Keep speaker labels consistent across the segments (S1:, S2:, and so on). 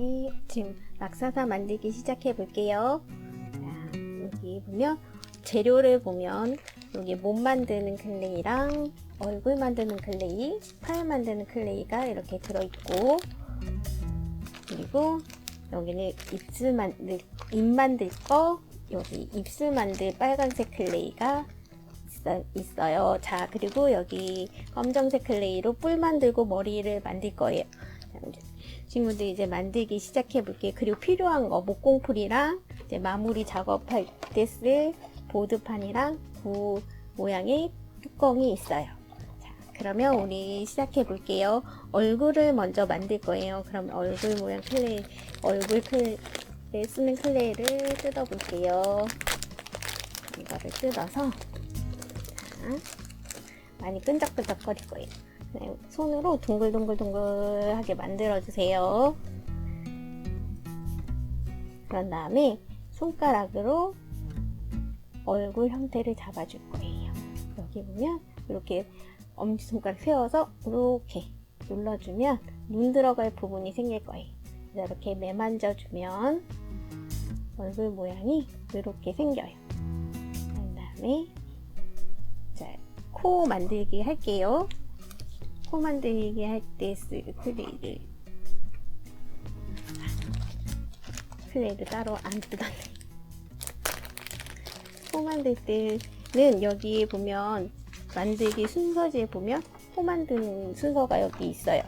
S1: 네, 지금 낙사사 만들기 시작해 볼게요. 자, 여기 보면 재료를 보면 여기 몸 만드는 클레이랑 얼굴 만드는 클레이, 팔 만드는 클레이가 이렇게 들어있고 그리고 여기는 입술 만들, 입 만들 거 여기 입술 만들 빨간색 클레이가 있어, 있어요. 자, 그리고 여기 검정색 클레이로 뿔 만들고 머리를 만들 거예요. 친구들 이제 만들기 시작해 볼게요. 그리고 필요한 거 목공풀이랑 이제 마무리 작업할 때 쓸 보드판이랑 구 모양의 뚜껑이 있어요. 자, 그러면 우리 시작해 볼게요. 얼굴을 먼저 만들 거예요. 그럼 얼굴 모양 클레이, 얼굴 클레이 쓰는 클레이를 뜯어 볼게요. 이거를 뜯어서 자, 많이 끈적끈적거릴 거예요. 네, 손으로 둥글둥글둥글하게 만들어 주세요. 그런 다음에 손가락으로 얼굴 형태를 잡아줄 거예요. 여기 보면 이렇게 엄지손가락 세워서 이렇게 눌러주면 눈 들어갈 부분이 생길 거예요. 이렇게 매만져주면 얼굴 모양이 이렇게 생겨요. 그런 다음에 자, 코 만들기 할게요. 코 만들기 할 때 쓸 클레이를 클레이를 따로 안 뜯었네. 코 만들 때는 여기 보면 만들기 순서지에 보면 코 만드는 순서가 여기 있어요.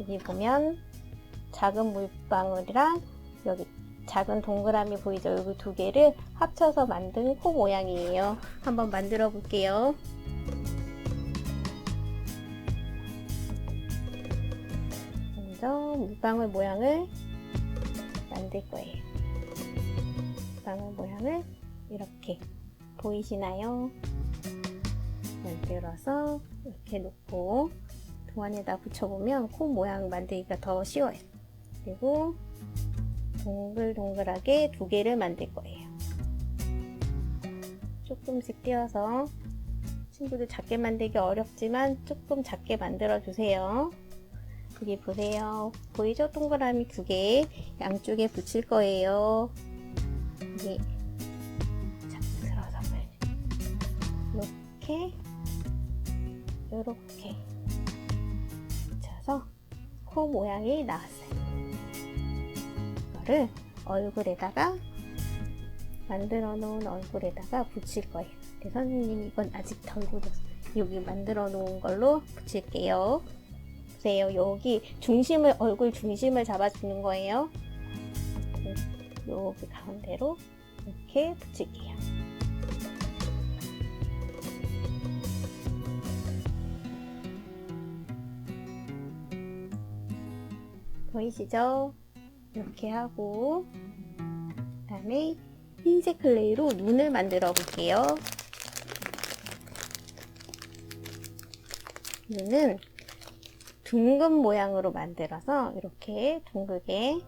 S1: 여기 보면 작은 물방울이랑 여기 작은 동그라미 보이죠? 여기 두 개를 합쳐서 만든 코 모양이에요. 한번 만들어 볼게요. 물방울 모양을 만들 거예요. 물방울 모양을 이렇게 보이시나요? 만들어서 이렇게 놓고 동안에다 붙여보면 코 모양 만들기가 더 쉬워요. 그리고 동글동글하게 두 개를 만들 거예요. 조금씩 띄어서 친구들 작게 만들기 어렵지만 조금 작게 만들어 주세요. 여기 보세요. 보이죠? 동그라미 두 개 양쪽에 붙일 거예요. 자, 들어서 이렇게 이렇게 붙여서 코 모양이 나왔어요. 이거를 얼굴에다가 만들어 놓은 얼굴에다가 붙일 거예요. 근데 선생님이 이건 아직 덜 굳었어요. 여기 만들어 놓은 걸로 붙일게요. 보세요. 여기 중심을, 얼굴 중심을 잡아주는 거예요. 여기 가운데로 이렇게 붙일게요. 보이시죠? 이렇게 하고 그 다음에 흰색 클레이로 눈을 만들어 볼게요. 눈은 둥근 모양으로 만들어서 이렇게 둥글게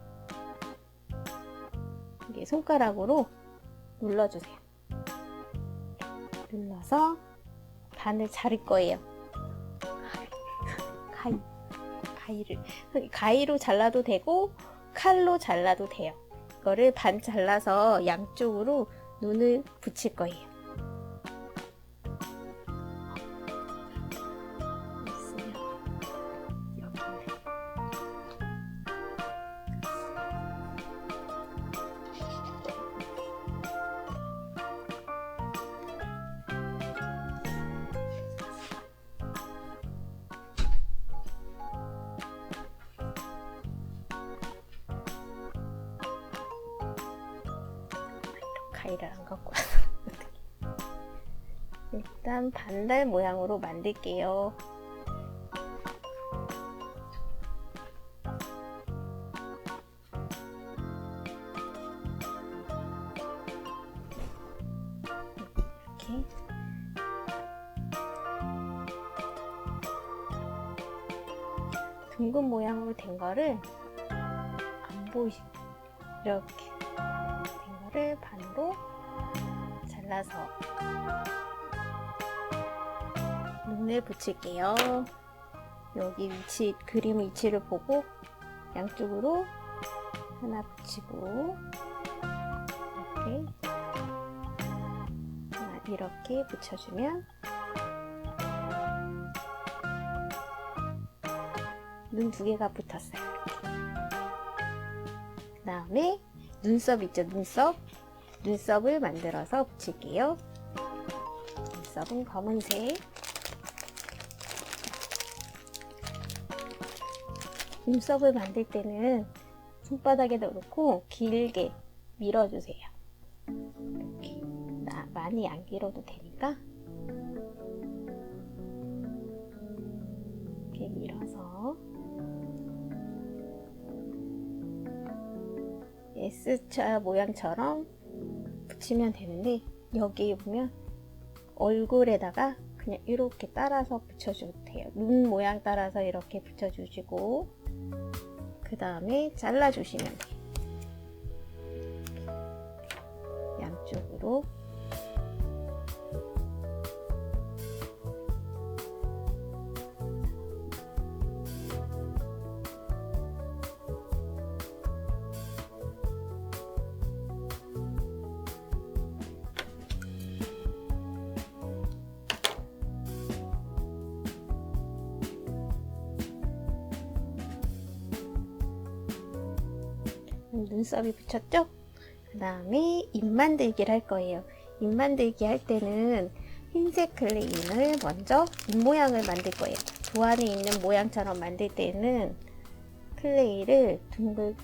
S1: 손가락으로 눌러주세요. 눌러서 반을 자를 거예요. 가위, 가위를 가위로 잘라도 되고 칼로 잘라도 돼요. 이거를 반 잘라서 양쪽으로 눈을 붙일 거예요. 일단 반달 모양으로 만들게요. 둥근 모양으로 된 거를 안 보이시 이렇게. 된 거를 반으로 잘라서 눈을 붙일게요. 여기 위치 그림 위치를 보고 양쪽으로 하나 붙이고 이렇게 이렇게 붙여주면 눈 두 개가 붙었어요. 그 다음에 눈썹 있죠? 눈썹. 눈썹을 만들어서 붙일게요. 눈썹은 검은색. 눈썹을 만들 때는 손바닥에다 놓고 길게 밀어주세요. 이렇게. 나, 많이 안 길어도 되니까. 이렇게 밀어서 S자 모양처럼 붙이면 되는데 여기 보면 얼굴에다가 그냥 이렇게 따라서 붙여줘도 돼요. 눈 모양 따라서 이렇게 붙여주시고 그 다음에 잘라주시면 돼요. 양쪽으로 눈썹이 붙였죠? 그 다음에 입 만들기를 할 거예요. 입 만들기 할 때는 흰색 클레인을 먼저 입 모양을 만들 거예요. 도 안에 있는 모양처럼 만들 때는 클레이를 둥글,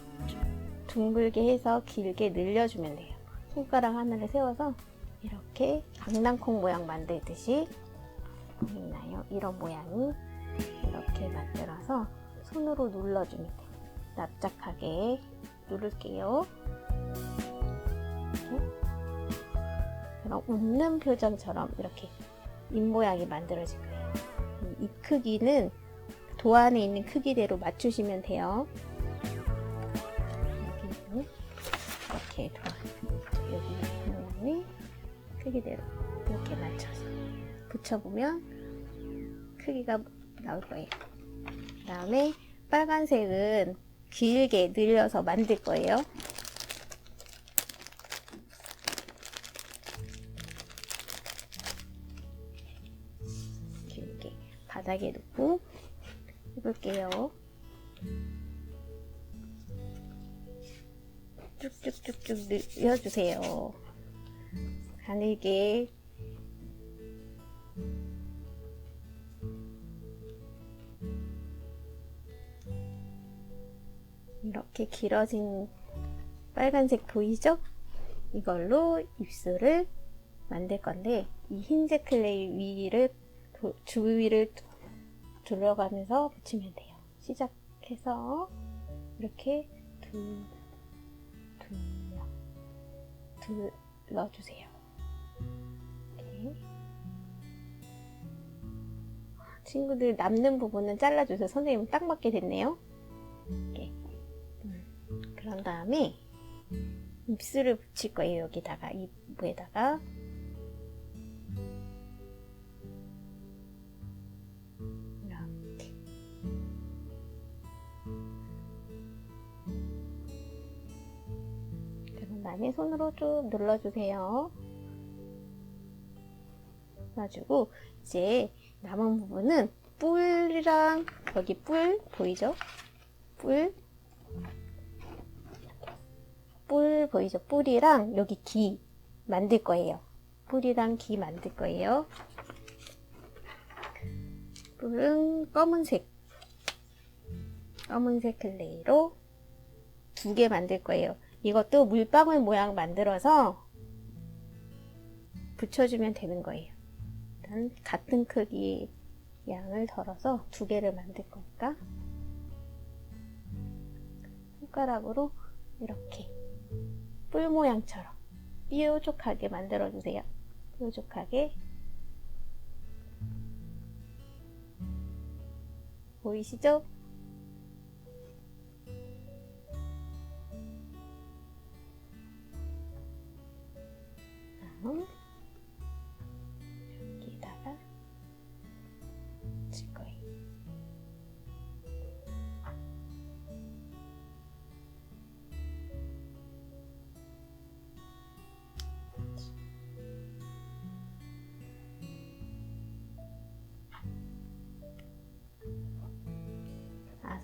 S1: 둥글게 해서 길게 늘려주면 돼요. 손가락 하나를 세워서 이렇게 강낭콩 모양 만들듯이 보이나요? 이런 모양이 이렇게 만들어서 손으로 눌러주면 돼요. 납작하게 누를게요. 이렇게. 웃는 표정처럼 이렇게 입 모양이 만들어질 거예요. 입 크기는 도 안에 있는 크기대로 맞추시면 돼요. 이렇게 도 여기 모양이 크기대로 이렇게 맞춰서 붙여보면 크기가 나올 거예요. 그 다음에 빨간색은 길게 늘려서 만들 거예요. 길게 바닥에 놓고 해볼게요. 쭉쭉쭉쭉 늘려주세요. 가늘게 이렇게 길어진 빨간색 보이죠? 이걸로 입술을 만들 건데 이 흰색 클레이 위를 도, 주위를 둘러가면서 붙이면 돼요. 시작해서 이렇게 둘, 둘러, 둘러주세요. 친구들 남는 부분은 잘라주세요. 선생님 딱 맞게 됐네요. 다음에 입술을 붙일 거예요. 여기다가 입에다가 이렇게 그런 다음에 손으로 쭉 눌러주세요. 놔주고 이제 남은 부분은 뿔이랑 여기 뿔 보이죠? 뿔 뿔 보이죠? 뿔이랑 여기 기 만들 거예요. 뿔이랑 기 만들 거예요. 뿔은 검은색 검은색 클레이로 두 개 만들 거예요. 이것도 물방울 모양 만들어서 붙여주면 되는 거예요. 일단 같은 크기 양을 덜어서 두 개를 만들 거니까 손가락으로 이렇게 뿔 모양처럼 뾰족하게 만들어 주세요. 뾰족하게 보이시죠? 다음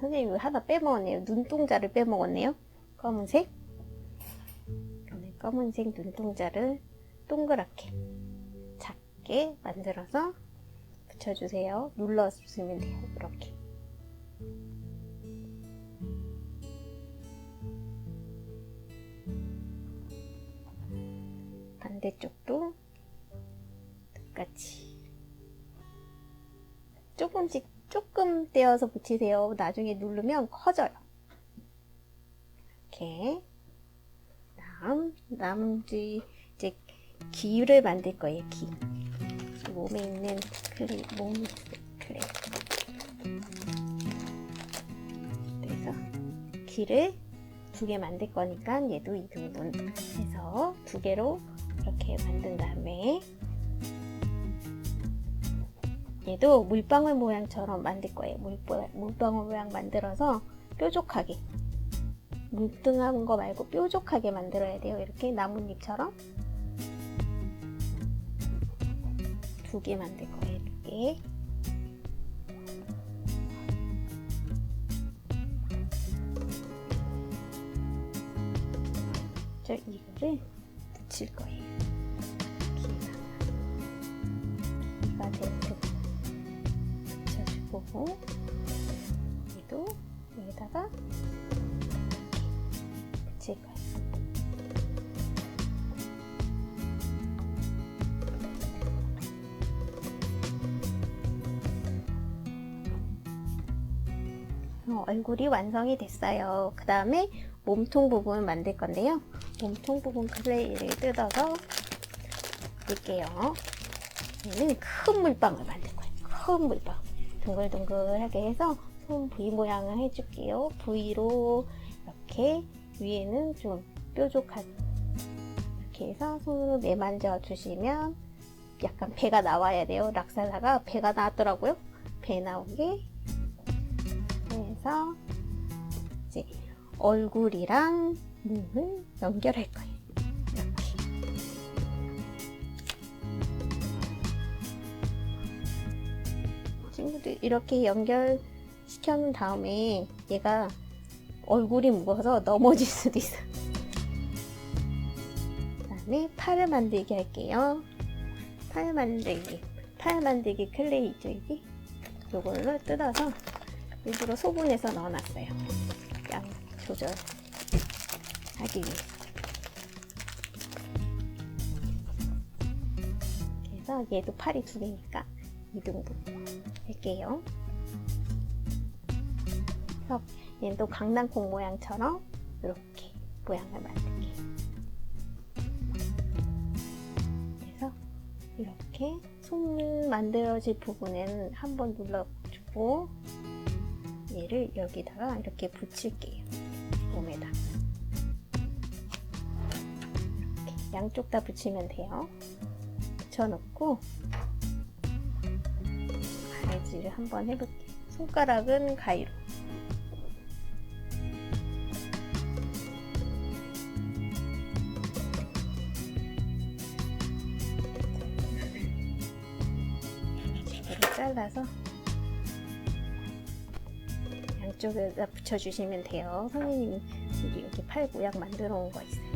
S1: 선생님이 하나 빼먹었네요. 눈동자를 빼먹었네요. 검은색. 네, 검은색 눈동자를 동그랗게 작게 만들어서 붙여주세요. 눌러주시면 돼요. 이렇게. 반대쪽도 똑같이 조금씩 조금 떼어서 붙이세요. 나중에 누르면 커져요. 이렇게 다음 나머지 이제 기를 만들 거예요. 기 몸에 있는 클레이 몸 클레이 그래서 기를 두 개 만들 거니까 얘도 2등분 해서 두 개로 이렇게 만든 다음에 얘도 물방울 모양처럼 만들 거예요. 물방, 물방울 모양 만들어서 뾰족하게 뭉뚱한 거 말고 뾰족하게 만들어야 돼요. 이렇게 나뭇잎처럼 두 개 만들 거예요. 이렇게 저 이거를 붙일 거예요. 붙여주고 얘도 여기다가 이렇게 붙일 거예요. 어, 얼굴이 완성이 됐어요. 그 다음에 몸통 부분을 만들 건데요. 몸통 부분 클레이를 뜯어서 넣을게요. 얘는 큰 물방울 만들 거예요. 큰 물방울. 동글동글하게 해서 손 V 모양을 해줄게요. V로 이렇게 위에는 좀 뾰족한 이렇게 해서 손으로 내만져 주시면 약간 배가 나와야 돼요. 락살라가 배가 나왔더라고요. 배 나오게 해서 이제 얼굴이랑 눈을 연결할 거예요. 친구들 이렇게 연결시켜 놓은 다음에 얘가 얼굴이 무거워서 넘어질 수도 있어. 그 다음에 팔을 만들기 할게요. 팔 만들기. 팔 만들기 클레이죠 이게. 요걸로 뜯어서 일부러 소분해서 넣어놨어요. 양 조절하기 위해서. 그래서 얘도 팔이 두 개니까 2등분 할게요. 그래서 얘는 또 강낭콩 모양처럼 이렇게 모양을 만들게. 그래서 이렇게 손 만들어질 부분에는 한번 눌러주고 얘를 여기다가 이렇게 붙일게요. 몸에다. 이렇게 양쪽 다 붙이면 돼요. 붙여놓고 가위질을 한번 해볼게요. 손가락은 가위로. 잘라서 양쪽에다 붙여주시면 돼요. 선생님이 여기, 여기 팔 모양 만들어 온 거 있어요.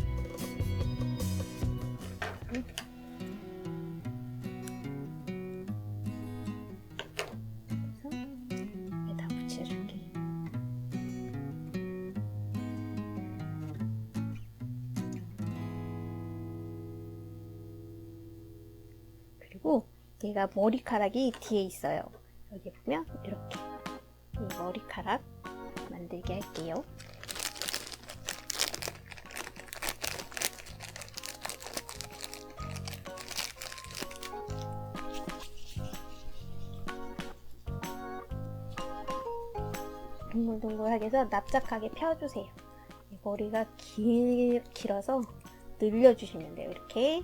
S1: 얘가 머리카락이 뒤에 있어요. 여기 보면 이렇게 이 머리카락 만들게 할게요. 동글동글하게 해서 납작하게 펴주세요. 이 머리가 길, 길어서 늘려주시면 돼요. 이렇게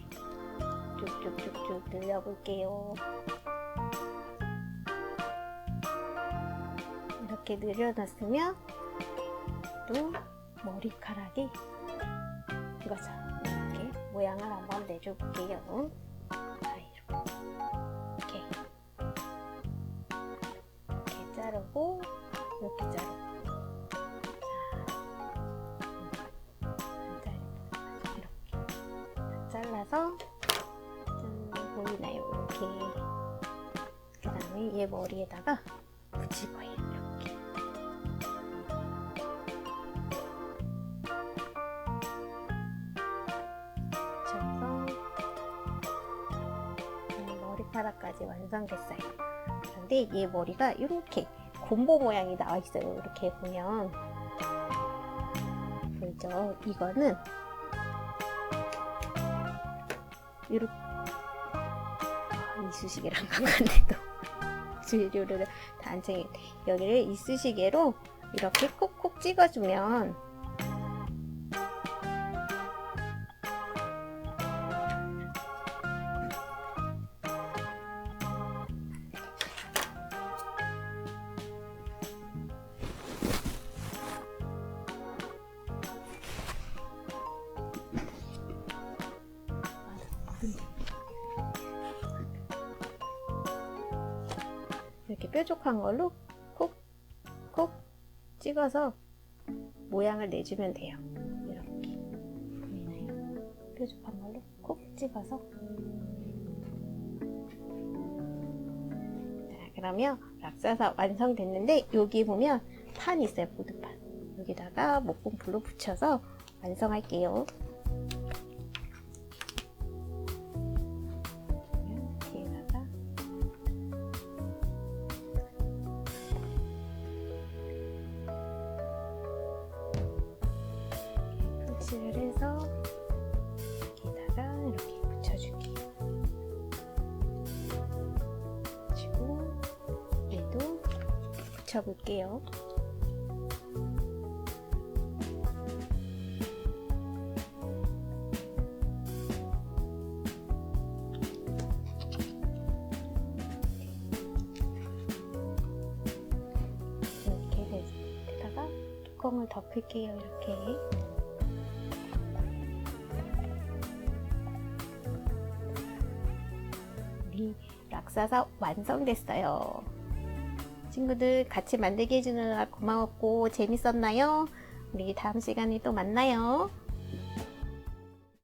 S1: 쭉쭉쭉쭉 늘려볼게요. 이렇게 늘려놨으면 또 머리카락이 이거죠. 이렇게 모양을 한번 내줄게요. 이렇게 이렇게 자르고 이렇게 자르고. 자 이렇게 잘라서 그 다음에 얘 머리에다가 붙일 거예요. 이렇게. 붙여서 네, 머리카락까지 완성됐어요. 그런데 얘 머리가 이렇게 곰보 모양이 나와 있어요. 이렇게 보면 보이죠? 이거는 이렇게 아, 이쑤시개랑 같은데도 재료를 챙겨 여기를 이쑤시개로 이렇게 콕콕 찍어주면 뾰족한 걸로 콕콕 찍어서 모양을 내주면 돼요. 이렇게 보이나요? 뾰족한 걸로 콕 찍어서 자 그러면 락사사 완성됐는데 여기 보면 판 있어요 보드판 여기다가 목공풀로 붙여서 완성할게요. 덮을게요. 이렇게. 우리 락사사 완성됐어요. 친구들 같이 만들게 해주느라 고마웠고 재밌었나요? 우리 다음 시간에 또 만나요.